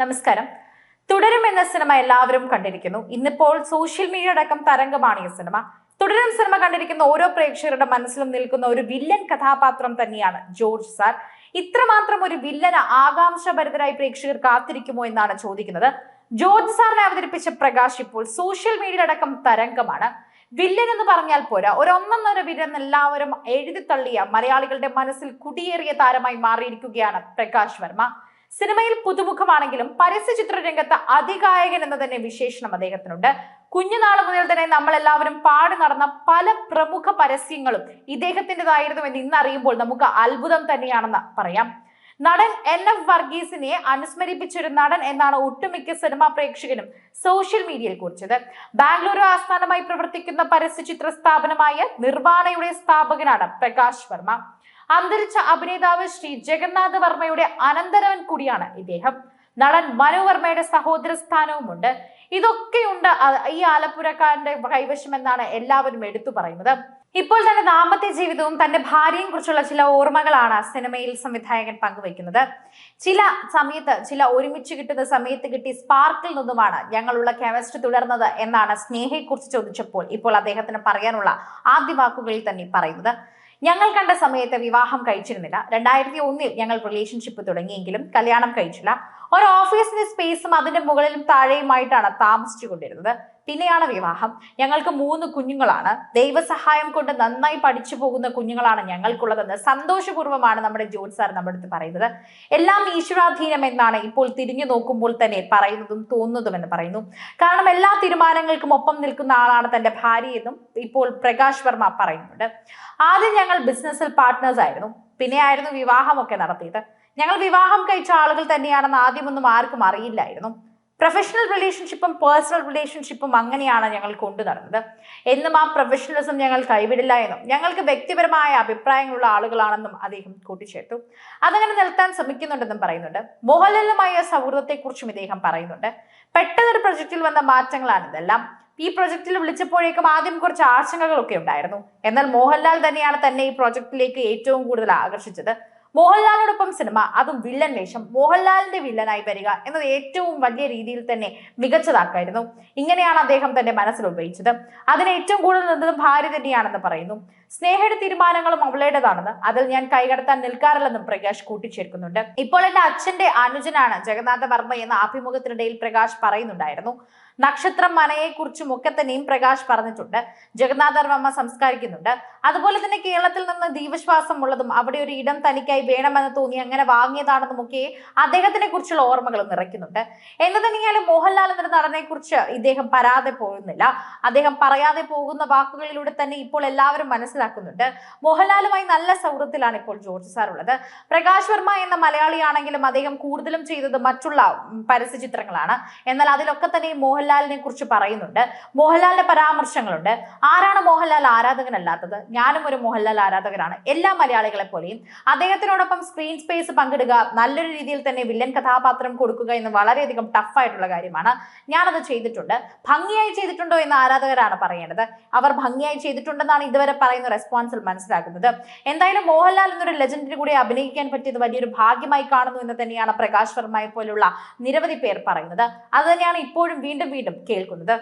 നമസ്കാരം. തുടരും എന്ന സിനിമ എല്ലാവരും കണ്ടിരിക്കുന്നു. ഇന്നിപ്പോൾ സോഷ്യൽ മീഡിയ അടക്കം തരംഗമാണ് ഈ സിനിമ. തുടരും സിനിമ കണ്ടിരിക്കുന്ന ഓരോ പ്രേക്ഷകരുടെ മനസ്സിലും നിൽക്കുന്ന ഒരു വില്ലൻ കഥാപാത്രം തന്നെയാണ് ജോർജ് സാർ. ഇത്രമാത്രം ഒരു വില്ലന് ആകാംക്ഷഭരിതരായി പ്രേക്ഷകർ കാത്തിരിക്കുമോ എന്നാണ് ചോദിക്കുന്നത്. ജോർജ് സാറിനെ അവതരിപ്പിച്ച പ്രകാശ് ഇപ്പോൾ സോഷ്യൽ മീഡിയ അടക്കം തരംഗമാണ്. വില്ലൻ എന്ന് പറഞ്ഞാൽ പോരാ ഒരു ഒന്നൊന്നര വില്ലൻ എല്ലാവരും എഴുതി തള്ളിയ മലയാളികളുടെ മനസ്സിൽ കുടിയേറിയ താരമായി മാറിയിരിക്കുകയാണ് പ്രകാശ് വർമ്മ. സിനിമയിൽ പുതുമുഖമാണെങ്കിലും പരസ്യ ചിത്രരംഗത്ത് അതികായകൻ എന്ന തന്നെ വിശേഷണം അദ്ദേഹത്തിനുണ്ട്. കുഞ്ഞുനാൾ മുതൽ തന്നെ നമ്മൾ എല്ലാവരും പാടി നടന്ന പല പ്രമുഖ പരസ്യങ്ങളും എന്ന് ഇന്നറിയുമ്പോൾ നമുക്ക് അത്ഭുതം തന്നെയാണെന്ന് പറയാം. നടൻ എൻ എഫ് വർഗീസിനെ അനുസ്മരിപ്പിച്ചൊരു നടൻ എന്നാണ് ഒട്ടുമിക്ക സിനിമാ പ്രേക്ഷകനും സോഷ്യൽ മീഡിയയിൽ കുറിച്ചത്. ബാംഗ്ലൂരു ആസ്ഥാനമായി പ്രവർത്തിക്കുന്ന പരസ്യചിത്ര സ്ഥാപനമായ നിർവാണയുടെ സ്ഥാപകനാണ് പ്രകാശ് വർമ്മ. അന്തരിച്ച അഭിനേതാവ് ശ്രീ ജഗന്നാഥ് വർമ്മയുടെ അനന്തരവൻ കൂടിയാണ് ഇദ്ദേഹം. നടൻ മനോവർമ്മയുടെ സഹോദര സ്ഥാനവുമുണ്ട് ഇതൊക്കെയുണ്ട് ഈ ആലപ്പുഴക്കാരന്റെ കൈവശം എന്നാണ് എല്ലാവരും എടുത്തു പറയുന്നത്. ഇപ്പോൾ തന്നെ ദാമ്പത്യ ജീവിതവും തന്റെ ഭാര്യയും കുറിച്ചുള്ള ചില ഓർമ്മകളാണ് സിനിമയിൽ സംവിധായകൻ പങ്കുവയ്ക്കുന്നത്. ചില സമയത്ത് ചില ഒരുമിച്ച് കിട്ടുന്ന സമയത്ത് കിട്ടി സ്പാർക്കിൽ നിന്നുമാണ് ഞങ്ങളുള്ള കെമിസ്ട്രി തുടർന്നത് എന്നാണ് സ്നേഹയെക്കുറിച്ച് ചോദിച്ചപ്പോൾ ഇപ്പോൾ അദ്ദേഹത്തിന് പറയാനുള്ള ആദ്യ വാക്കുകളിൽ തന്നെ പറയുന്നത്. ഞങ്ങൾ കണ്ട സമയത്ത് വിവാഹം കഴിച്ചിരുന്നില്ല. രണ്ടായിരത്തി ഒന്നിൽ ഞങ്ങൾ റിലേഷൻഷിപ്പ് തുടങ്ങിയെങ്കിലും കല്യാണം കഴിച്ചില്ല. ഒരു ഓഫീസിന്റെ സ്പേസും അതിന്റെ മുകളിലും താഴെയുമായിട്ടാണ് താമസിച്ചുകൊണ്ടിരുന്നത്. പിന്നെയാണ് വിവാഹം. ഞങ്ങൾക്ക് മൂന്ന് കുഞ്ഞുങ്ങളാണ്. ദൈവസഹായം കൊണ്ട് നന്നായി പഠിച്ചു പോകുന്ന കുഞ്ഞുങ്ങളാണ് ഞങ്ങൾക്കുള്ളതെന്ന് സന്തോഷപൂർവമാണ് നമ്മുടെ ജോൺ സാർ നമ്മുടെ അടുത്ത് പറയുന്നത്. എല്ലാം ഈശ്വരാധീനം എന്നാണ് ഇപ്പോൾ തിരിഞ്ഞു നോക്കുമ്പോൾ തന്നെ പറയുന്നതും തോന്നുന്നതും എന്ന് പറയുന്നു. കാരണം എല്ലാ തീരുമാനങ്ങൾക്കും ഒപ്പം നിൽക്കുന്ന ആളാണ് തന്റെ ഭാര്യയെന്നും ഇപ്പോൾ പ്രകാശ് വർമ്മ പറയുന്നുണ്ട്. ആദ്യം ഞങ്ങൾ ബിസിനസ്സിൽ പാർട്ട്നേഴ്സ് ആയിരുന്നു. പിന്നെ ആയിരുന്നു വിവാഹമൊക്കെ നടത്തിയത്. ഞങ്ങൾ വിവാഹം കഴിച്ച ആളുകൾ തന്നെയാണെന്ന് ആദ്യമൊന്നും ആർക്കും അറിയില്ലായിരുന്നു. പ്രൊഫഷണൽ റിലേഷൻഷിപ്പും പേഴ്സണൽ റിലേഷൻഷിപ്പും അങ്ങനെയാണ് ഞങ്ങൾ കൊണ്ടു നടന്നത്. എന്നും ആ പ്രൊഫഷണലിസം ഞങ്ങൾ കൈവിടില്ല എന്നും ഞങ്ങൾക്ക് വ്യക്തിപരമായ അഭിപ്രായങ്ങളുള്ള ആളുകളാണെന്നും അദ്ദേഹം കൂട്ടിച്ചേർത്തു. അതങ്ങനെ നിർത്താൻ ശ്രമിക്കുന്നുണ്ടെന്നും പറയുന്നുണ്ട്. മോഹൻലാലുമായ സൗഹൃദത്തെക്കുറിച്ചും ഇദ്ദേഹം പറയുന്നുണ്ട്. പെട്ടെന്നൊരു പ്രൊജക്റ്റിൽ വന്ന മാറ്റങ്ങളാണ് ഇതെല്ലാം. ഈ പ്രൊജക്റ്റിൽ വിളിച്ചപ്പോഴേക്കും ആദ്യം കുറച്ച് ആശങ്കകളൊക്കെ ഉണ്ടായിരുന്നു. എന്നാൽ മോഹൻലാൽ തന്നെയാണ് തന്നെ ഈ പ്രൊജക്റ്റിലേക്ക് ഏറ്റവും കൂടുതൽ ആകർഷിച്ചത്. മോഹൻലാലിനോടൊപ്പം സിനിമ അതും വില്ലൻ വേഷം. മോഹൻലാലിന്റെ വില്ലനായി വരിക എന്നത് ഏറ്റവും വലിയ രീതിയിൽ തന്നെ മികച്ചതാക്കായിരുന്നു. ഇങ്ങനെയാണ് അദ്ദേഹം തന്റെ മനസ്സിൽ ഉപയോഗിച്ചത് അതിന് ഏറ്റവും കൂടുതൽ നിന്നതും ഭാര്യ തന്നെയാണെന്ന് പറയുന്നു. സ്നേഹയുടെ തീരുമാനങ്ങളും അവളുടേതാണെന്ന് അതിൽ ഞാൻ കൈകടത്താൻ നിൽക്കാറില്ലെന്നും പ്രകാശ് കൂട്ടിച്ചേർക്കുന്നുണ്ട്. ഇപ്പോൾ എന്റെ അച്ഛന്റെ അനുജനാണ് ജഗന്നാഥ വർമ്മ എന്ന അഭിമുഖത്തിനിടയിൽ പ്രകാശ് പറയുന്നുണ്ടായിരുന്നു. നക്ഷത്രം മനയെക്കുറിച്ചും ഒക്കെ തന്നെയും പ്രകാശ് പറഞ്ഞിട്ടുണ്ട്. ജഗന്നാഥർമ്മ സംസ്കരിക്കുന്നുണ്ട്. അതുപോലെ തന്നെ കേരളത്തിൽ നിന്ന് ദീപശ്വാസം ഉള്ളതും അവിടെ ഒരു ഇടം തനിക്കായി വേണമെന്ന് തോന്നി അങ്ങനെ വാങ്ങിയതാണെന്നും ഒക്കെ അദ്ദേഹത്തിനെ കുറിച്ചുള്ള ഓർമ്മകൾ നിറയ്ക്കുന്നുണ്ട്. എന്ന് തന്നെയാലും മോഹൻലാൽ എന്നൊരു നടനെ കുറിച്ച് ഇദ്ദേഹം പരാതെ പോകുന്നില്ല. അദ്ദേഹം പറയാതെ പോകുന്ന വാക്കുകളിലൂടെ തന്നെ ഇപ്പോൾ എല്ലാവരും മനസ്സിലാക്കുന്നുണ്ട്. മോഹൻലാലുമായി നല്ല സൗഹൃദത്തിലാണ് ഇപ്പോൾ ജോർജ് സാർ ഉള്ളത്. പ്രകാശ് വർമ്മ എന്ന മലയാളിയാണെങ്കിലും അദ്ദേഹം കൂടുതലും ചെയ്തത് മറ്റുള്ള പരസ്യ ചിത്രങ്ങളാണ് എന്നാൽ അതിലൊക്കെ തന്നെ മോഹൻലാലിനെ കുറിച്ച് പറയുന്നുണ്ട്. മോഹൻലാലിന്റെ പരാമർശങ്ങളുണ്ട്. ആരാണ് മോഹൻലാൽ ആരാധകനല്ലാത്തത്? ഞാനും ഒരു മോഹൻലാൽ ആരാധകനാണ്. എല്ലാ മലയാളികളെ പോലെയും അദ്ദേഹത്തിനോടൊപ്പം സ്ക്രീൻ സ്പേസ് പങ്കിടുക നല്ലൊരു രീതിയിൽ തന്നെ വില്ലൻ കഥാപാത്രം കൊടുക്കുക എന്ന് വളരെയധികം ടഫായിട്ടുള്ള കാര്യമാണ്. ഞാനത് ചെയ്തിട്ടുണ്ട്. ഭംഗിയായി ചെയ്തിട്ടുണ്ടോ എന്ന് ആരാധകരാണ് പറയേണ്ടത്? അവർ ഭംഗിയായി ചെയ്തിട്ടുണ്ടെന്നാണ് ഇതുവരെ പറയുന്ന റെസ്പോൺസിൽ മനസ്സിലാക്കുന്നത് എന്തായാലും മോഹൻലാൽ എന്നൊരു ലെജൻഡിന് കൂടി അഭിനയിക്കാൻ പറ്റിയത് വലിയൊരു ഭാഗ്യമായി കാണുന്നു എന്ന് തന്നെയാണ് പ്രകാശ് വർമ്മയെ പോലുള്ള നിരവധി പേർ പറയുന്നത്. അത് തന്നെയാണ് ഇപ്പോഴും വീണ്ടും വീണ്ടും കേൾക്കുന്നത്